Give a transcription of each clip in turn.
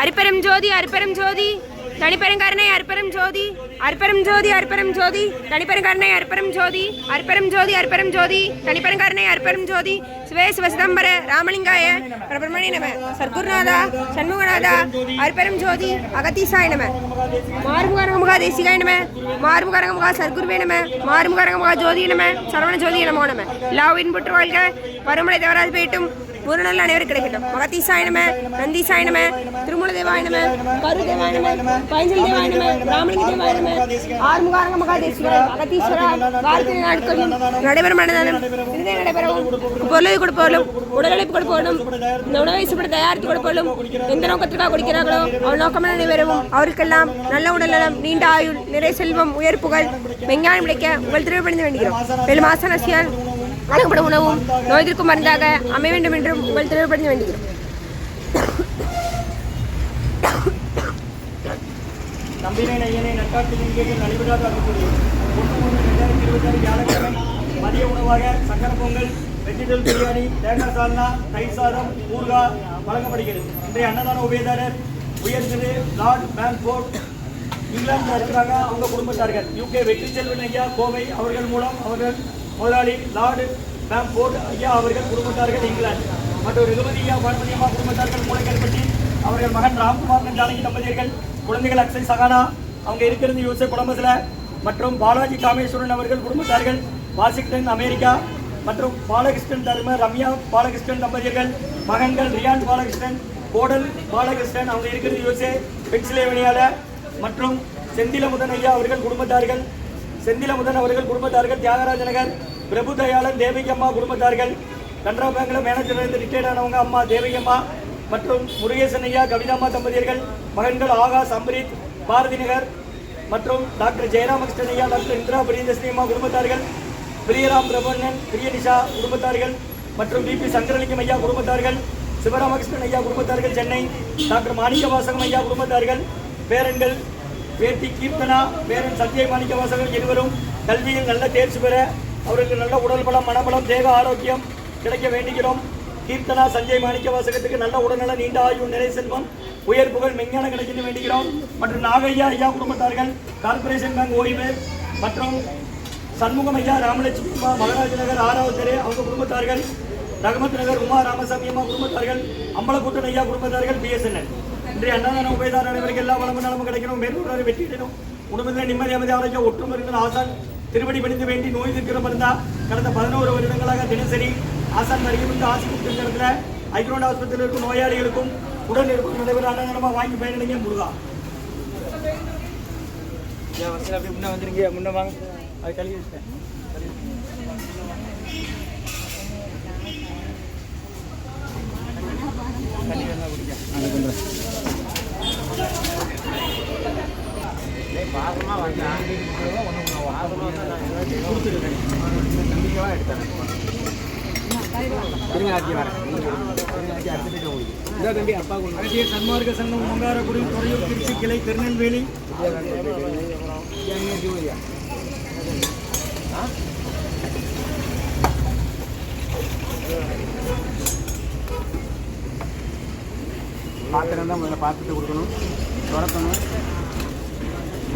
அரிப்பெரும் ஜோதி அரிப்பெரும் ஜோதி. தனிப்பெருங்கருணை அரிப்பெரும் ஜோதி. அரிப்பெரும் ஜோதி அரிப்பெரும் ஜோதி. தனிப்பெருங்கருணை அரிப்பெரும் ஜோதி. அரிப்பெரும் ஜோதி அரிப்பெரும் ஜோதி. தனிப்பெருங்கருணை அரிப்பெரும் ஜோதி. சிவே சிதம்பர ராமலிங்காய பிரபரமணி நம சர்க்குருநாதா சண்முகநாதா அரிப்பெரும் ஜோதி அகத்தீசாய நம. மாறுமுகரங்கமுகா தேசிகாய நம. மாறுமுகரங்கமுகா சர்க்குருவே நம. மாறுமுகரங்கமுகா ஜோதி நம. சரவண ஜோதி நமோ நம. எல்லாவின் புற்று வாழ்க. வருமலை தேவராஜ் போயிட்டும் ஒரு அனைவரும் கிடைக்கட்டும். மகத்தீசாய நம நந்தீசாய நம திருமூல தேவாய கரு தேவாய நம பைஞ்சல் தேவாய நம ஆறுமுகாரங்க மகாதேஸ்வரர் அகத்தீஸ்வரா வாழ்த்து நாட்களும் நடைபெறும் மனதாலும் இதே நடைபெறவும் பொருளை கொடுப்பவர்களும் உடலழைப்பு கொடுப்பவர்களும் இந்த உணவை சுப்பட தயாரித்து கொடுப்பவர்களும் எந்த நோக்கத்துக்காக கொடுக்கிறார்களோ அவள் நோக்கமான நிறைவேறவும் அவருக்கெல்லாம் நல்ல உடல்நலம் நீண்ட ஆயுள் நிறை செல்வம் உயர் புகழ் விஞ்ஞானம் கிடைக்க உங்கள் திருவிழந்து வேண்டுகிறோம். மேலும் ஆசனசியால் வழங்கப்படும் உணவும் நோய் மருந்தாக அமைய வேண்டும் என்றும் உங்கள் திருவிழந்து வேண்டுகிறோம் நம்பினை நையனை நட்டாட்டு நிகழ்ச்சிகள் நடைபெறாத இருக்கக்கூடிய ஒன்று மூணு ரெண்டாயிரத்தி இருபத்தாறு வியாழக்கிழமை மதிய உணவாக சக்கர பொங்கல் வெஜிடபிள் பிரியாணி தேங்காய் சால்னா தயிர் சாதம் ஊர்கா வழங்கப்படுகிறது. இன்றைய அன்னதான உபயதாரர் உயர் லார்ட் பேங்க்போர்ட் இங்கிலாந்தில் இருக்கிறாங்க அவங்க குடும்பத்தார்கள். யூகே வெற்றி செல்வன் ஐயா கோவை அவர்கள் மூலம் அவர்கள் முதலாளி லார்டு பேங்க்போர்ட் ஐயா அவர்கள் குடும்பத்தார்கள் இங்கிலாந்து. மற்றும் ரகுபதி ஐயா பார்வதி அம்மா குடும்பத்தார்கள் மூளைக்கல்பட்டி அவர்கள் மகன் ராம்குமார் ஜானகி தம்பதியர்கள் குழந்தைகள் அக்ஷய் சகானா அவங்க இருக்கிறது யூஎஸ்ஏ கொலம்பஸில். மற்றும் பாலாஜி காமேஸ்வரன் அவர்கள் குடும்பத்தார்கள் வாஷிங்டன் அமெரிக்கா. மற்றும் பாலகிருஷ்ணன் தர்ம ரம்யா பாலகிருஷ்ணன் தம்பதியர்கள் மகன்கள் ரியான் பாலகிருஷ்ணன் கோடல் பாலகிருஷ்ணன் அவங்க இருக்கிறது யூஎஸ்ஏ பென்சிலேவனியால மற்றும் செந்திலமுதன் ஐயா அவர்கள் குடும்பத்தார்கள் செந்திலமுதன் அவர்கள் குடும்பத்தார்கள் தியாகராஜ நகர் பிரபு தயாளன் குடும்பத்தார்கள் கனரா பேங்கில் மேனேஜர் இருந்து ரிட்டையர்ட் ஆனவங்க அம்மா தேவிகம்மா மற்றும் முருகேசன் ஐயா கவிதாம்மா தம்பதியர்கள் மகன்கள் ஆகாஷ் அம்ரித் பாரதி நகர் மற்றும் டாக்டர் ஜெயராமகிருஷ்ணன் ஐயா டாக்டர் இந்திரா பிரியந்தஸ்ரீமா அம்மா குடும்பத்தார்கள் பிரியராம் பிரபண்ணன் பிரியனிஷா குடும்பத்தார்கள் மற்றும் பிபி சங்கரலிங்கம் ஐயா குடும்பத்தார்கள் சிவராமகிருஷ்ணன் ஐயா குடும்பத்தார்கள் சென்னை டாக்டர் மாணிக்கவாசகம் ஐயா குடும்பத்தார்கள் பேரன்கள் பேட்டி கீர்த்தனா பேரன் சத்ய மாணிக்கவாசகம் இருவரும் கல்வியில் நல்ல தேர்ச்சி பெற அவருக்கு நல்ல உடல் பலம் மனபலம் தேக ஆரோக்கியம் கிடைக்க வேண்டுகிறோம். கீர்த்தனா சஞ்சய் மாணிக்க வாசகத்துக்கு நல்ல உடல்நல நீண்ட ஆயுள் நிறை செல்வம் உயர் புகழ் மெஞ்ஞானம் கிடைக்கணும் வேண்டுகிறோம். மற்றும் நாகையா ஐயா குடும்பத்தார்கள் கார்ப்பரேஷன் பேங்க் ஓய்வு மற்றும் சண்முகம் ஐயா ராமலட்சுமி அம்மா நகர் ஆறாவது தெரு அவங்க குடும்பத்தார்கள் ரகமத் நகர் உமா ராமசாமி அம்மா குடும்பத்தார்கள் அம்பலக்கூட்டன் ஐயா குடும்பத்தார்கள் பிஎஸ்என்எல். இன்றைய அன்னதான உபயதார அனைவருக்கு எல்லா வளமும் நலமும் கிடைக்கணும். மேற்கொண்டு வெற்றியிடணும் குடும்பத்தில் நிம்மதி அமைதி ஆரோக்கியம் ஒற்றுமருங்கள் ஆசான் திருவடி பணிந்து வேண்டி நோய் இருக்கிற மருந்தா கடந்த பதினோரு வருடங்களாக தினசரி ஆசான் வருகின்ற ஆசி கொடுத்த இடத்துல ஐக்ரோண்ட் ஆஸ்பத்திரியில் இருக்கும் நோயாளிகளுக்கும் உடல் இருக்கும் நடைபெற அன்னதானமாக வாங்கி பயனடைங்க முருகா. அப்படி முன்னே வந்துருங்க முன்ன வாங்க. அது கழுவி வச்சிட்டேன். தண்ணி வேணா குடிக்க அரசியல் சன்மார்க்க சங்கம் ஓங்காரக்குடி துறையூர் திருச்சி கிளை திருநெல்வேலி பாத்திரம் தான் முதல்ல பார்த்துட்டு கொடுக்கணும். துறக்கணும்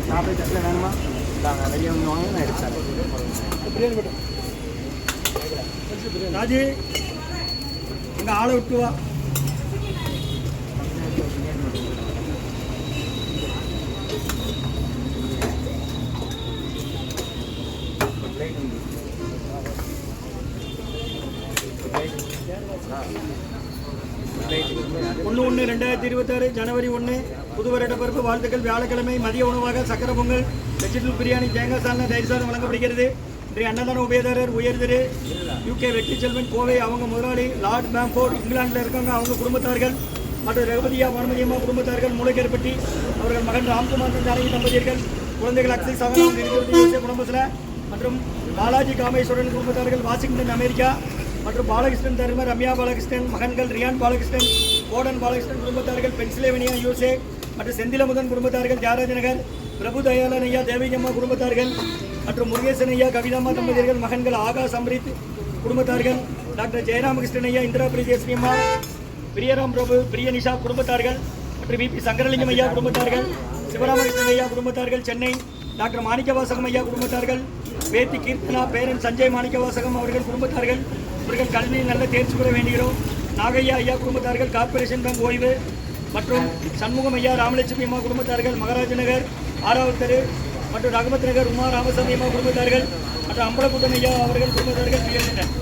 சாப்பிட தட்டில் வேணுமா? இந்தாங்க வெளியே வந்து வாங்க நான் எடுத்தாரேன் ராஜி அங்க ஆளை விட்டு வா. ஒன்று ஒன்று ரெண்டாயிரத்தி இருபத்தாறு ஜனவரி ஒன்று புது வருட பிறப்பு வாழ்த்துக்கள் வியாழக்கிழமை மதிய உணவாக சக்கர பொங்கல் வெஜிடபிள் பிரியாணி தேங்காய் சால்னா தயிர் சாதம் வழங்கப்படுகிறது. இன்றைய அன்னதான உபயதாரர் உயர்திரு யூகே வெற்றி செல்வன் கோவை அவங்க முதலாளி லார்ட் மேம்போர்ட் இங்கிலாந்தில் இருக்காங்க அவங்க குடும்பத்தார்கள் மற்றும் ரகுபதியா வனமதியம்மா குடும்பத்தார்கள் மூளைக்கருப்பட்டி அவர்கள் மகன் ராம்குமார் ஜானகி தம்பதியர்கள் குழந்தைகள் அக்ஷய் சகலம் குடும்பத்தில் மற்றும் பாலாஜி காமேஸ்வரன் குடும்பத்தார்கள் வாஷிங்டன் அமெரிக்கா மற்றும் பாலகிருஷ்ணன் தர்ம ரம்யா பாலகிருஷ்ணன் மகன்கள் ரியான் பாலகிருஷ்ணன் கோடன் பாலகிருஷ்ணன் குடும்பத்தார்கள் பென்சிலேவனியா யூசே மற்றும் செந்திலமுதன் குடும்பத்தார்கள் ஜாராஜ நகர் பிரபு தயாளன் ஐயா தேவிகம்மா குடும்பத்தார்கள் மற்றும் முருகேசன் ஐயா கவிதாம்மா தம்பதியர்கள் மகன்கள் ஆகாஷ் அம்ரித் குடும்பத்தார்கள் டாக்டர் ஜெயராமகிருஷ்ணன் ஐயா இந்திரா பிரியதர்ஷினி அம்மா பிரியராம் பிரபு பிரியனிஷா குடும்பத்தார்கள் மற்றும் விபி சங்கரலிங்கம் ஐயா குடும்பத்தார்கள் சிவராமகிருஷ்ணன் ஐயா குடும்பத்தார்கள் சென்னை டாக்டர் மாணிக்கவாசகம் ஐயா குடும்பத்தார்கள் வேத்தி கீர்த்தனா பேரன் சஞ்சய் மாணிக்கவாசகம் அவர்கள் குடும்பத்தார்கள் இவர்கள் கல்வியில் நல்ல தேர்ச்சி பெற வேண்டுகிறோம். நாகையா ஐயா குடும்பத்தார்கள் கார்ப்பரேஷன் பேங்க் ஓய்வு மற்றும் சண்முகம் ஐயா ராமலட்சுமி அம்மா குடும்பத்தார்கள் மகாராஜ நகர் ஆறாவது தெரு மற்றும் ரகமத் நகர் உமா ராமசாமி அம்மா குடும்பத்தார்கள் மற்றும் அம்பலக்கூட்டம் ஐயா அவர்கள் குடும்பத்தார்கள் பிஎஸ்என்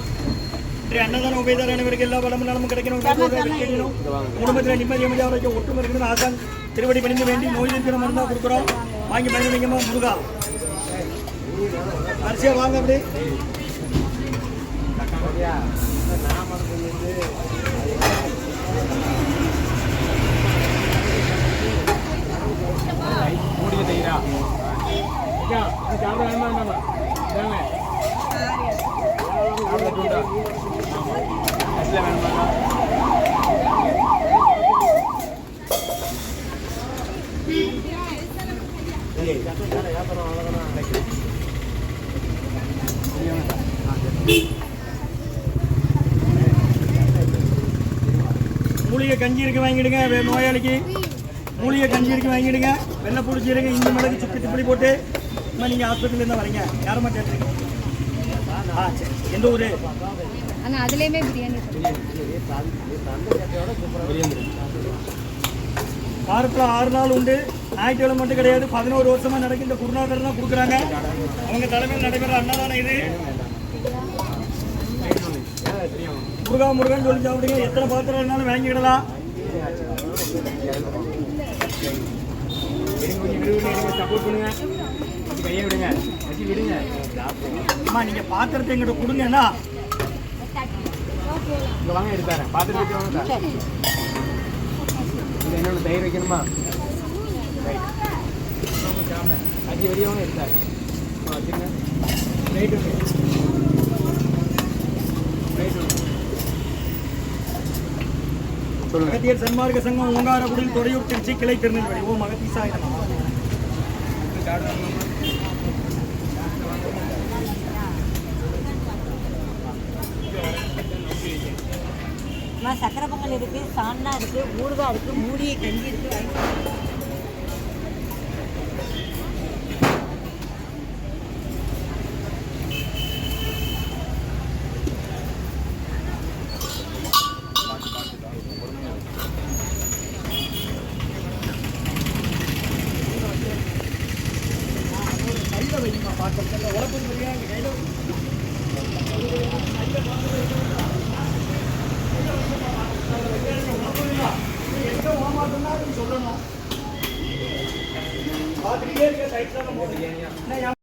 இன்றைய அன்னதான உபயதார அனைவருக்கு எல்லா வளமும் நலமும் கிடைக்கணும். குடும்பத்தில் நிம்மதி அமைதியாக வைக்க ஒற்றுமை இருக்கணும் ஆசான் திருவடி பணிந்து வேண்டி நோய் இருக்கிற மருந்தாக கொடுக்குறோம். வாங்கி பயணிங்கம்மா முருகா. வரிசையாக வாங்க அப்படி. மூடிய தைரா அக்கா இந்த கேமரா வேணுமா வேண்டாமா வேணுமே கேமரா தூண்டா ஆமாம் அசில் மூலிகை கஞ்சி இருக்கு வாங்கிடுங்க. நோயாளிக்கு. மூலிகை கஞ்சி இருக்கு வாங்கிடுங்க. வெள்ளை பிடிச்சி இருங்க இஞ்சி மிளகு சுக்கு திப்படி போட்டு அம்மா நீங்கள் ஹாஸ்பிட்டல்லேருந்து வரீங்க. யாரம்மா கேட்டுருக்கீங்க? ஆ சரி. எந்த ஊர்? ஆனால் அதுலேயுமே பிரியாணி வாரத்தில் ஆறு நாள் உண்டு. ஞாயிற்றுக்கிழமை மட்டும் கிடையாது. பதினோரு வருஷமா நடக்கின்ற குருநாதர் தான் கொடுக்குறாங்க. அவங்க தலைமையில் நடைபெற அன்னதானம் இது. முருகா முருகன் சொல்லி சாப்பிடுங்க. எத்தனை பாத்திரம் வேணாலும் வாங்கிக்கிடலாம் சப்போர்ட் பண்ணுங்க கொஞ்சம் கையை விடுங்க வச்சு விடுங்க அம்மா நீங்கள் பாத்திரத்தை எங்கிட்ட கொடுங்கண்ணா இங்க வாங்க எடுத்தாரேன் பார்த்துட்டு போயிட்டு வாங்க சார் இதில் என்னென்ன தயிர் வைக்கணுமா? ரைட் அஞ்சு வரையும் எடுத்தாரு வச்சுருங்க. ரைட் ஒன்று ரைட் ஒன்று சொல்லுங்க அகத்தியர் சன்மார்க்க சங்கம் ஓங்காரகுடில் தொடையூர் திருச்சி கிளை திருநெல்வேலி. ஓ மகத்தீசாய நமः. அம்மா சக்கரை பொங்கல் இருக்கு சான்னா இருக்கு ஊறுகாய் இருக்கு மூடிய கஞ்சி இருக்கு. சொல்லணும் பார்த்துக்கிட்டே இருக்க சைட்ல போடுறீங்க